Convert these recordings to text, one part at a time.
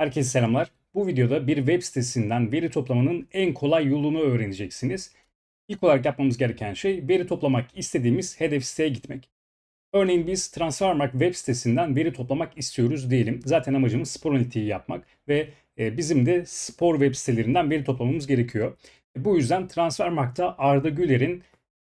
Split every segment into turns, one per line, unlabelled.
Herkese selamlar. Bu videoda bir web sitesinden veri toplamanın en kolay yolunu öğreneceksiniz. İlk olarak yapmamız gereken şey veri toplamak istediğimiz hedef siteye gitmek. Örneğin biz Transfermarkt web sitesinden veri toplamak istiyoruz diyelim. Zaten amacımız spor analitiği yapmak ve e, bizim de spor web sitelerinden veri toplamamız gerekiyor. E, Bu yüzden Transfermarkt'ta Arda Güler'in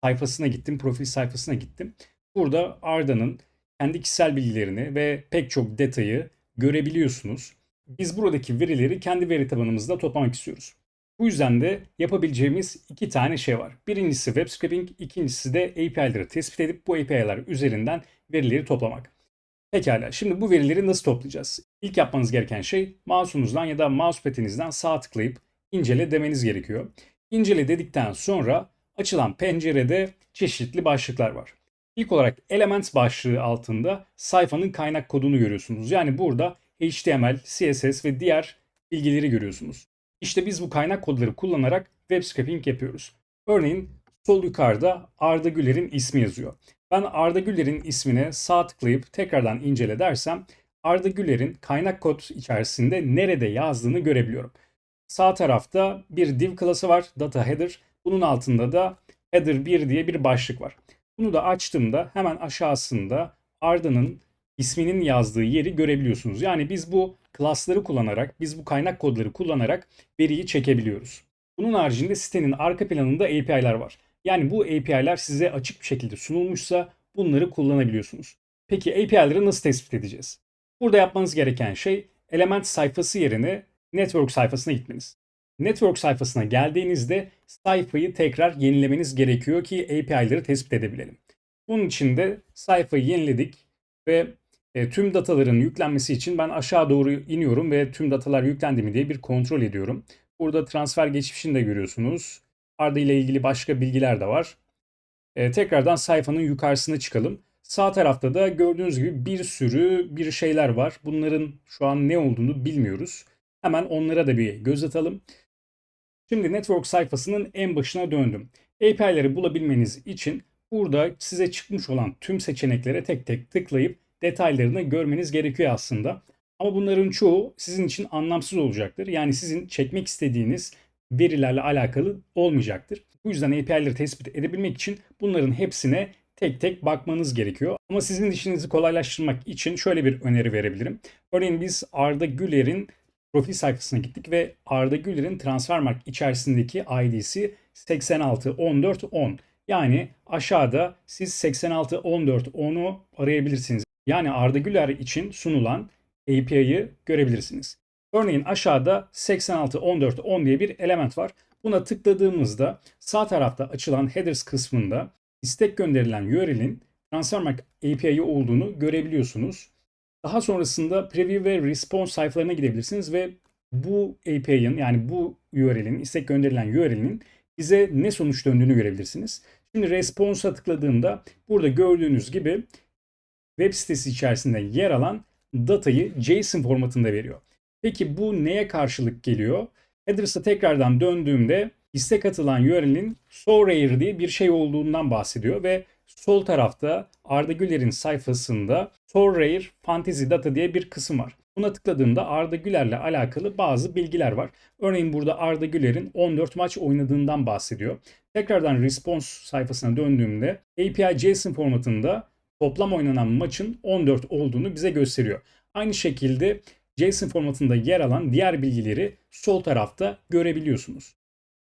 sayfasına gittim, profil sayfasına gittim. Burada Arda'nın kendi kişisel bilgilerini ve pek çok detayı görebiliyorsunuz. Biz buradaki verileri kendi veri tabanımızda toplamak istiyoruz. Bu yüzden de yapabileceğimiz iki tane şey var. Birincisi web scraping, ikincisi de API'ları tespit edip bu API'lar üzerinden verileri toplamak. Pekala, şimdi bu verileri nasıl toplayacağız? İlk yapmanız gereken şey mouse'unuzdan ya da mousepad'inizden sağ tıklayıp incele demeniz gerekiyor. İncele dedikten sonra açılan pencerede çeşitli başlıklar var. İlk olarak Elements başlığı altında sayfanın kaynak kodunu görüyorsunuz. Yani burada HTML, CSS ve diğer bilgileri görüyorsunuz. İşte biz bu kaynak kodları kullanarak web scraping yapıyoruz. Örneğin sol yukarıda Arda Güler'in ismi yazıyor. Ben Arda Güler'in ismine sağ tıklayıp tekrardan incele dersem Arda Güler'in kaynak kod içerisinde nerede yazdığını görebiliyorum. Sağ tarafta bir div klası var, data header. Bunun altında da header 1 diye bir başlık var. Bunu da açtığımda hemen aşağısında Arda'nın isminin yazdığı yeri görebiliyorsunuz. Yani biz bu class'ları kullanarak, biz bu kaynak kodları kullanarak veriyi çekebiliyoruz. Bunun haricinde sitenin arka planında API'ler var. Yani bu API'ler size açık bir şekilde sunulmuşsa bunları kullanabiliyorsunuz. Peki API'leri nasıl tespit edeceğiz? Burada yapmanız gereken şey element sayfası yerine network sayfasına gitmeniz. Network sayfasına geldiğinizde sayfayı tekrar yenilemeniz gerekiyor ki API'leri tespit edebilelim. Bunun için de sayfayı yeniledik ve e, tüm dataların yüklenmesi için ben aşağı doğru iniyorum ve tüm datalar yüklendi mi diye bir kontrol ediyorum. Burada transfer geçmişini de görüyorsunuz. Arda ile ilgili başka bilgiler de var. E, tekrardan sayfanın yukarısına çıkalım. Sağ tarafta da gördüğünüz gibi bir sürü bir şeyler var. Bunların şu an ne olduğunu bilmiyoruz. Hemen onlara da bir göz atalım. Şimdi network sayfasının en başına döndüm. API'leri bulabilmeniz için burada size çıkmış olan tüm seçeneklere tek tek tıklayıp detaylarını görmeniz gerekiyor aslında. Ama bunların çoğu sizin için anlamsız olacaktır. Yani sizin çekmek istediğiniz verilerle alakalı olmayacaktır. Bu yüzden API'leri tespit edebilmek için bunların hepsine tek tek bakmanız gerekiyor. Ama sizin işinizi kolaylaştırmak için şöyle bir öneri verebilirim. Örneğin biz Arda Güler'in profil sayfasına gittik ve Arda Güler'in Transfermarkt içerisindeki ID'si 861410. Yani aşağıda siz 861410'u arayabilirsiniz. Yani Arda Güler için sunulan API'yi görebilirsiniz. Örneğin aşağıda 861410 diye bir element var. Buna tıkladığımızda sağ tarafta açılan headers kısmında istek gönderilen URL'in Transfermarkt API'yi olduğunu görebiliyorsunuz. Daha sonrasında preview ve response sayfalarına gidebilirsiniz ve bu API'nin yani bu URL'in, istek gönderilen URL'in bize ne sonuç döndüğünü görebilirsiniz. Şimdi response'a tıkladığımda burada gördüğünüz gibi web sitesi içerisinde yer alan datayı JSON formatında veriyor. Peki bu neye karşılık geliyor? Address'a tekrardan döndüğümde istek atılan URL'in SoRare diye bir şey olduğundan bahsediyor ve sol tarafta Arda Güler'in sayfasında SoRare Fantasy Data diye bir kısım var. Buna tıkladığımda Arda Güler'le alakalı bazı bilgiler var. Örneğin burada Arda Güler'in 14 maç oynadığından bahsediyor. Tekrardan response sayfasına döndüğümde API JSON formatında toplam oynanan maçın 14 olduğunu bize gösteriyor. Aynı şekilde JSON formatında yer alan diğer bilgileri sol tarafta görebiliyorsunuz.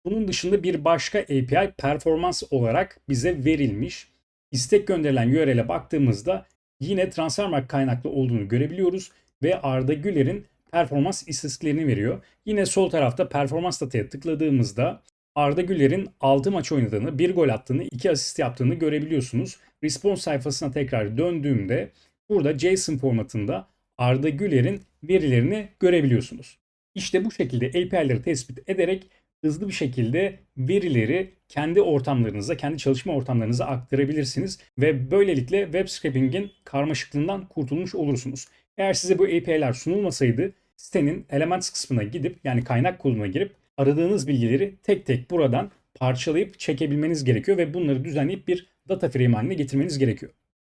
Bunun dışında bir başka API performans olarak bize verilmiş. İstek gönderilen URL'e baktığımızda yine Transfermarkt kaynaklı olduğunu görebiliyoruz ve Arda Güler'in performans istatistiklerini veriyor. Yine sol tarafta performans dataya tıkladığımızda Arda Güler'in 6 maç oynadığını, 1 gol attığını, 2 asist yaptığını görebiliyorsunuz. Response sayfasına tekrar döndüğümde burada JSON formatında Arda Güler'in verilerini görebiliyorsunuz. İşte bu şekilde API'leri tespit ederek hızlı bir şekilde verileri kendi ortamlarınıza, kendi çalışma ortamlarınıza aktarabilirsiniz ve böylelikle web scraping'in karmaşıklığından kurtulmuş olursunuz. Eğer size bu API'ler sunulmasaydı sitenin Elements kısmına gidip yani kaynak koluna girip aradığınız bilgileri tek tek buradan parçalayıp çekebilmeniz gerekiyor ve bunları düzenleyip bir data frame haline getirmeniz gerekiyor.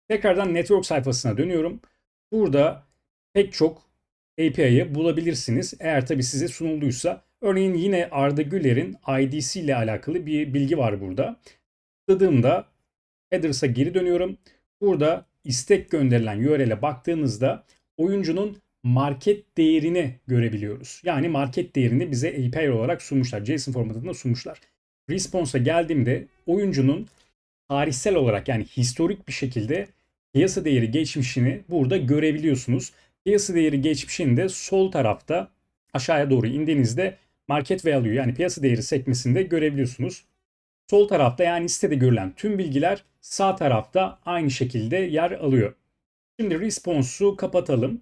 Tekrardan network sayfasına dönüyorum. Burada pek çok API'yi bulabilirsiniz. Eğer tabii size sunulduysa. Örneğin yine Arda Güler'in IDC ile alakalı bir bilgi var burada. Tıkladığımda Headers'a geri dönüyorum. Burada istek gönderilen URL'e baktığınızda oyuncunun market değerini görebiliyoruz. Yani market değerini bize API olarak sunmuşlar. JSON formatında sunmuşlar. Response'a geldiğimde oyuncunun tarihsel olarak yani historik bir şekilde piyasa değeri geçmişini burada görebiliyorsunuz. Piyasa değeri geçmişini de sol tarafta aşağıya doğru indiğinizde market value yani piyasa değeri sekmesinde görebiliyorsunuz. Sol tarafta yani sitede görülen tüm bilgiler sağ tarafta aynı şekilde yer alıyor. Şimdi response'u kapatalım.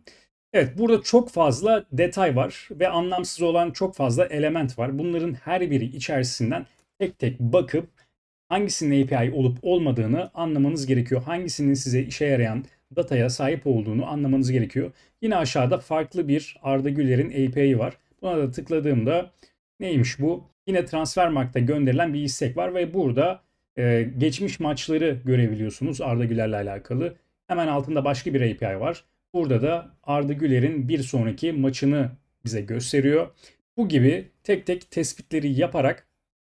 Evet burada çok fazla detay var ve anlamsız olan çok fazla element var. Bunların her biri içerisinden tek tek bakıp hangisinin API olup olmadığını anlamanız gerekiyor. Hangisinin size işe yarayan dataya sahip olduğunu anlamanız gerekiyor. Yine aşağıda farklı bir Arda Güler'in API'yi var. Buna da tıkladığımda neymiş bu? Yine Transfermarkt'ta gönderilen bir istek var ve burada e, geçmiş maçları görebiliyorsunuz Arda Güler'le alakalı. Hemen altında başka bir API var. Burada da Arda Güler'in bir sonraki maçını bize gösteriyor. Bu gibi tek tek tespitleri yaparak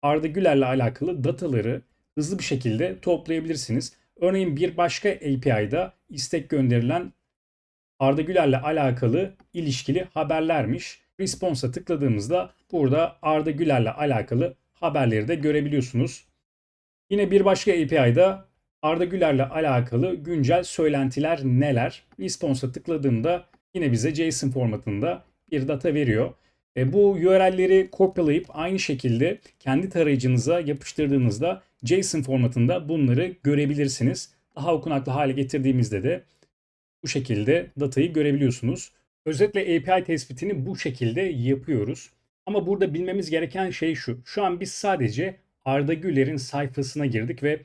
Arda Güler'le alakalı dataları hızlı bir şekilde toplayabilirsiniz. Örneğin bir başka API'da istek gönderilen Arda Güler'le alakalı ilişkili haberlermiş. Response'a tıkladığımızda burada Arda Güler'le alakalı haberleri de görebiliyorsunuz. Yine bir başka API'da Arda Güler'le alakalı güncel söylentiler neler? Response'a tıkladığımda yine bize JSON formatında bir data veriyor. E, bu URL'leri kopyalayıp aynı şekilde kendi tarayıcınıza yapıştırdığınızda JSON formatında bunları görebilirsiniz. Daha okunaklı hale getirdiğimizde de bu şekilde datayı görebiliyorsunuz. Özetle API tespitini bu şekilde yapıyoruz. Ama burada bilmemiz gereken şey şu. Şu an biz sadece Arda Güler'in sayfasına girdik ve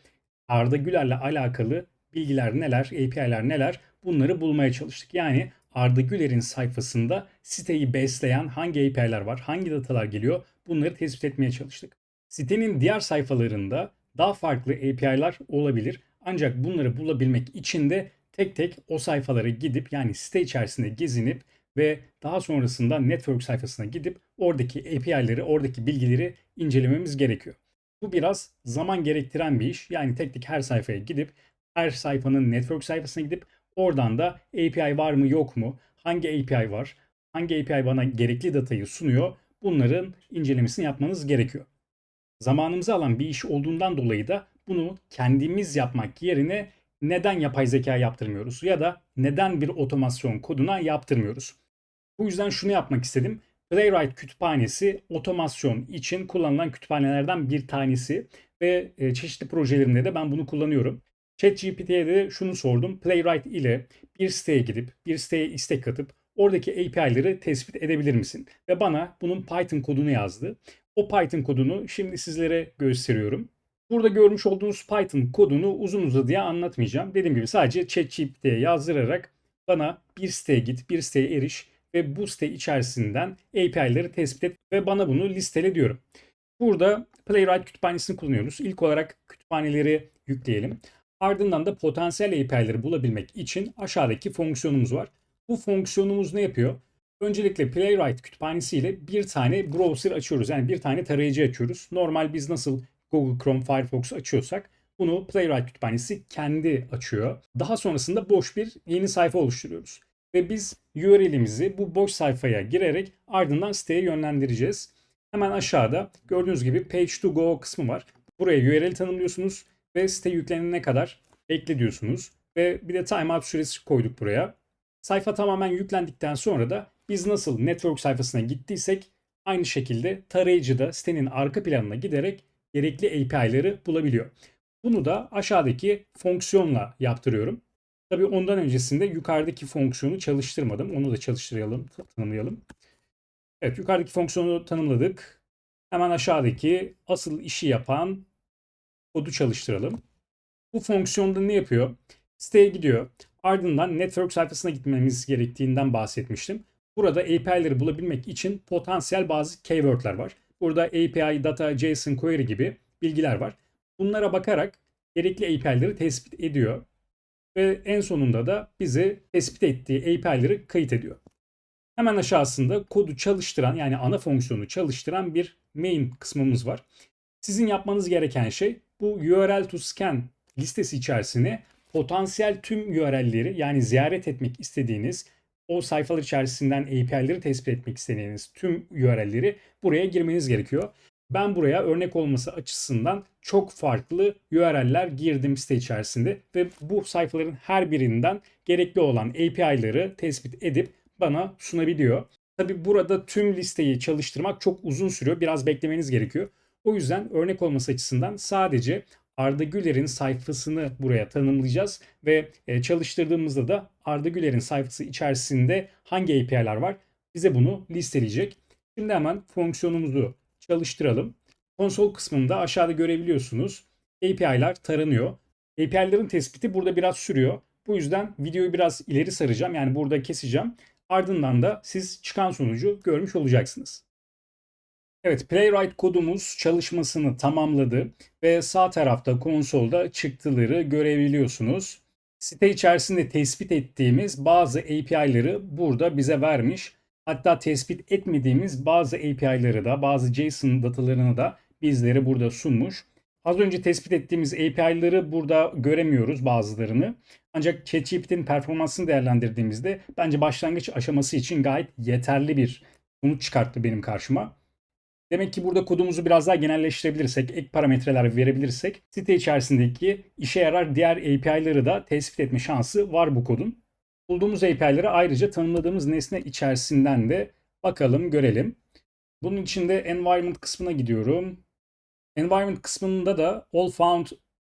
Arda Güler'le alakalı bilgiler neler, API'ler neler bunları bulmaya çalıştık. Yani Arda Güler'in sayfasında siteyi besleyen hangi API'ler var, hangi datalar geliyor bunları tespit etmeye çalıştık. Sitenin diğer sayfalarında daha farklı API'ler olabilir. Ancak bunları bulabilmek için de tek tek o sayfalara gidip yani site içerisinde gezinip ve daha sonrasında network sayfasına gidip oradaki API'leri, oradaki bilgileri incelememiz gerekiyor. Bu biraz zaman gerektiren bir iş. Yani tek tek her sayfaya gidip her sayfanın network sayfasına gidip oradan da API var mı yok mu? Hangi API var? Hangi API bana gerekli datayı sunuyor? Bunların incelemesini yapmanız gerekiyor. Zamanımızı alan bir iş olduğundan dolayı da bunu kendimiz yapmak yerine neden yapay zeka yaptırmıyoruz ya da neden bir otomasyon koduna yaptırmıyoruz? Bu yüzden şunu yapmak istedim. Playwright kütüphanesi otomasyon için kullanılan kütüphanelerden bir tanesi ve e, çeşitli projelerimde de ben bunu kullanıyorum. ChatGPT'ye de şunu sordum. Playwright ile bir siteye gidip bir siteye istek atıp oradaki API'leri tespit edebilir misin? Ve bana bunun Python kodunu yazdı. O Python kodunu şimdi sizlere gösteriyorum. Burada görmüş olduğunuz Python kodunu uzun uzadıya anlatmayacağım. Dediğim gibi sadece ChatGPT'ye yazdırarak bana bir siteye git, bir siteye eriş ve bu site içerisinden API'leri tespit et ve bana bunu listele diyorum. Burada Playwright kütüphanesini kullanıyoruz. İlk olarak kütüphaneleri yükleyelim. Ardından da potansiyel API'leri bulabilmek için aşağıdaki fonksiyonumuz var. Bu fonksiyonumuz ne yapıyor? Öncelikle Playwright kütüphanesi ile bir tane browser açıyoruz. Yani bir tane tarayıcı açıyoruz. Normal biz nasıl Google Chrome, Firefox açıyorsak bunu Playwright kütüphanesi kendi açıyor. Daha sonrasında boş bir yeni sayfa oluşturuyoruz. Ve biz URL'imizi bu boş sayfaya girerek ardından siteye yönlendireceğiz. Hemen aşağıda gördüğünüz gibi Page to Go kısmı var. Buraya URL tanımlıyorsunuz ve site yüklenene kadar bekle diyorsunuz. Ve bir de timeout süresi koyduk buraya. Sayfa tamamen yüklendikten sonra da biz nasıl network sayfasına gittiysek aynı şekilde tarayıcı da sitenin arka planına giderek gerekli API'leri bulabiliyor. Bunu da aşağıdaki fonksiyonla yaptırıyorum. Tabii ondan öncesinde yukarıdaki fonksiyonu çalıştırmadım. Onu da çalıştıralım, tanımlayalım. Evet yukarıdaki fonksiyonu tanımladık. Hemen aşağıdaki asıl işi yapan kodu çalıştıralım. Bu fonksiyonda ne yapıyor? Siteye gidiyor. Ardından network sayfasına gitmemiz gerektiğinden bahsetmiştim. Burada API'leri bulabilmek için potansiyel bazı keywordler var. Burada API, data, JSON, query gibi bilgiler var. Bunlara bakarak gerekli API'leri tespit ediyor. Ve en sonunda da bize tespit ettiği API'leri kayıt ediyor. Hemen aşağısında kodu çalıştıran yani ana fonksiyonu çalıştıran bir main kısmımız var. Sizin yapmanız gereken şey bu URL to scan listesi içerisine potansiyel tüm URL'leri yani ziyaret etmek istediğiniz o sayfalar içerisinden API'leri tespit etmek istediğiniz tüm URL'leri buraya girmeniz gerekiyor. Ben buraya örnek olması açısından çok farklı URL'ler girdim site içerisinde ve bu sayfaların her birinden gerekli olan API'ları tespit edip bana sunabiliyor. Tabi burada tüm listeyi çalıştırmak çok uzun sürüyor. Biraz beklemeniz gerekiyor. O yüzden örnek olması açısından sadece Arda Güler'in sayfasını buraya tanımlayacağız ve e, çalıştırdığımızda da Arda Güler'in sayfası içerisinde hangi API'ler var bize bunu listeleyecek. Şimdi hemen fonksiyonumuzu çalıştıralım. Konsol kısmında aşağıda görebiliyorsunuz. API'ler taranıyor. API'lerin tespiti burada biraz sürüyor. Bu yüzden videoyu biraz ileri saracağım. Yani burada keseceğim. Ardından da siz çıkan sonucu görmüş olacaksınız. Evet, Playwright kodumuz çalışmasını tamamladı ve sağ tarafta konsolda çıktıları görebiliyorsunuz. Site içerisinde tespit ettiğimiz bazı API'ları burada bize vermiş. Hatta tespit etmediğimiz bazı API'ları da, bazı JSON datalarını da bizlere burada sunmuş. Az önce tespit ettiğimiz API'ları burada göremiyoruz bazılarını. Ancak ChatGPT'nin performansını değerlendirdiğimizde bence başlangıç aşaması için gayet yeterli bir sonuç çıkarttı benim karşıma. Demek ki burada kodumuzu biraz daha genelleştirebilirsek, ek parametreler verebilirsek site içerisindeki işe yarar diğer API'ları da tespit etme şansı var bu kodun. Bulduğumuz API'leri ayrıca tanımladığımız nesne içerisinden de bakalım, görelim. Bunun için de environment kısmına gidiyorum. Environment kısmında da all found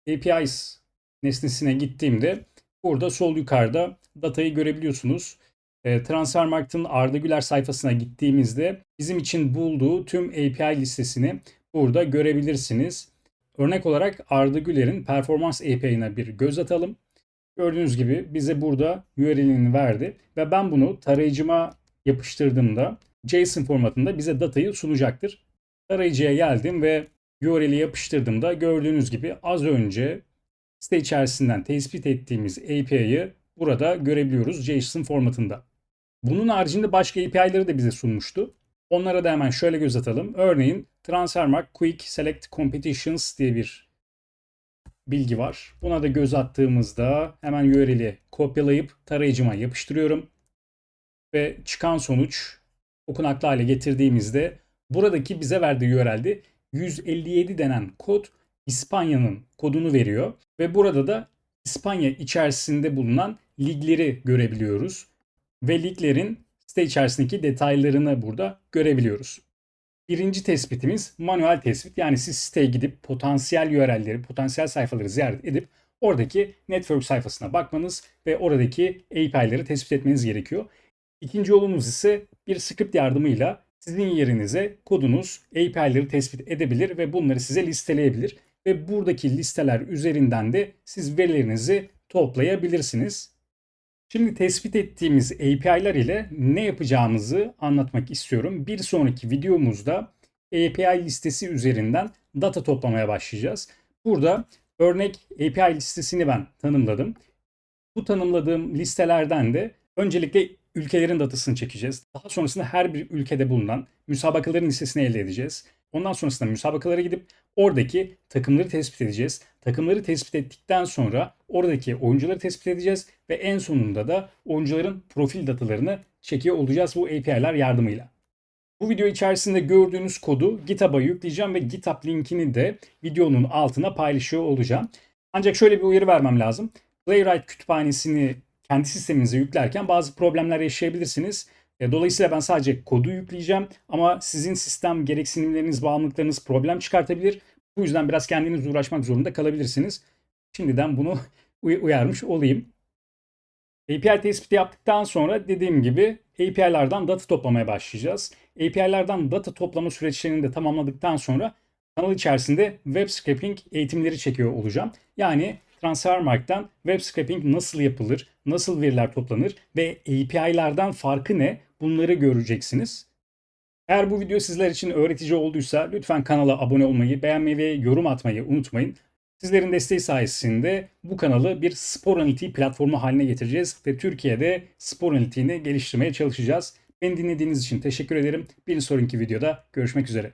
APIs nesnesine gittiğimde burada sol yukarıda datayı görebiliyorsunuz. E, Transfermarkt'ın Arda Güler sayfasına gittiğimizde bizim için bulduğu tüm API listesini burada görebilirsiniz. Örnek olarak Arda Güler'in performans API'ine bir göz atalım. Gördüğünüz gibi bize burada URL'ini verdi ve ben bunu tarayıcıma yapıştırdığımda JSON formatında bize datayı sunacaktır. Tarayıcıya geldim ve URL'i yapıştırdığımda gördüğünüz gibi az önce site içerisinden tespit ettiğimiz API'yi burada görebiliyoruz JSON formatında. Bunun haricinde başka API'leri de bize sunmuştu. Onlara da hemen şöyle göz atalım. Örneğin Transfermarkt Quick Select Competitions diye bir bilgi var. Buna da göz attığımızda hemen URL'i kopyalayıp tarayıcıma yapıştırıyorum. Ve çıkan sonuç okunaklı hale getirdiğimizde buradaki bize verdiği URL'de 157 denen kod İspanya'nın kodunu veriyor. Ve burada da İspanya içerisinde bulunan ligleri görebiliyoruz. Ve liglerin site içerisindeki detaylarını burada görebiliyoruz. Birinci tespitimiz manuel tespit. Yani siz siteye gidip potansiyel URL'leri, potansiyel sayfaları ziyaret edip oradaki network sayfasına bakmanız ve oradaki API'leri tespit etmeniz gerekiyor. İkinci yolumuz ise bir script yardımıyla sizin yerinize kodunuz API'leri tespit edebilir ve bunları size listeleyebilir. Ve buradaki listeler üzerinden de siz verilerinizi toplayabilirsiniz. Şimdi tespit ettiğimiz API'ler ile ne yapacağımızı anlatmak istiyorum. Bir sonraki videomuzda API listesi üzerinden data toplamaya başlayacağız. Burada örnek API listesini ben tanımladım. Bu tanımladığım listelerden de öncelikle ülkelerin datasını çekeceğiz. Daha sonrasında her bir ülkede bulunan müsabakaların listesini elde edeceğiz. Ondan sonrasında müsabakalara gidip oradaki takımları tespit edeceğiz. Takımları tespit ettikten sonra oradaki oyuncuları tespit edeceğiz ve en sonunda da oyuncuların profil datalarını çekiyor olacağız bu API'ler yardımıyla. Bu video içerisinde gördüğünüz kodu GitHub'a yükleyeceğim ve GitHub linkini de videonun altına paylaşıyor olacağım. Ancak şöyle bir uyarı vermem lazım. Playwright kütüphanesini kendi sisteminize yüklerken bazı problemler yaşayabilirsiniz. E, dolayısıyla ben sadece kodu yükleyeceğim ama sizin sistem gereksinimleriniz, bağımlılıklarınız problem çıkartabilir. Bu yüzden biraz kendiniz uğraşmak zorunda kalabilirsiniz. Şimdiden bunu uyarmış olayım. API tespiti yaptıktan sonra dediğim gibi API'lerden data toplamaya başlayacağız. API'lerden data toplama süreçlerini de tamamladıktan sonra kanal içerisinde web scraping eğitimleri çekiyor olacağım. Yani Transfermarkt'tan web scraping nasıl yapılır, nasıl veriler toplanır ve API'lerden farkı ne bunları göreceksiniz. Eğer bu video sizler için öğretici olduysa lütfen kanala abone olmayı, beğenmeyi ve yorum atmayı unutmayın. Sizlerin desteği sayesinde bu kanalı bir spor analitiği platformu haline getireceğiz ve Türkiye'de spor analitiğini geliştirmeye çalışacağız. Beni dinlediğiniz için teşekkür ederim. Bir sonraki videoda görüşmek üzere.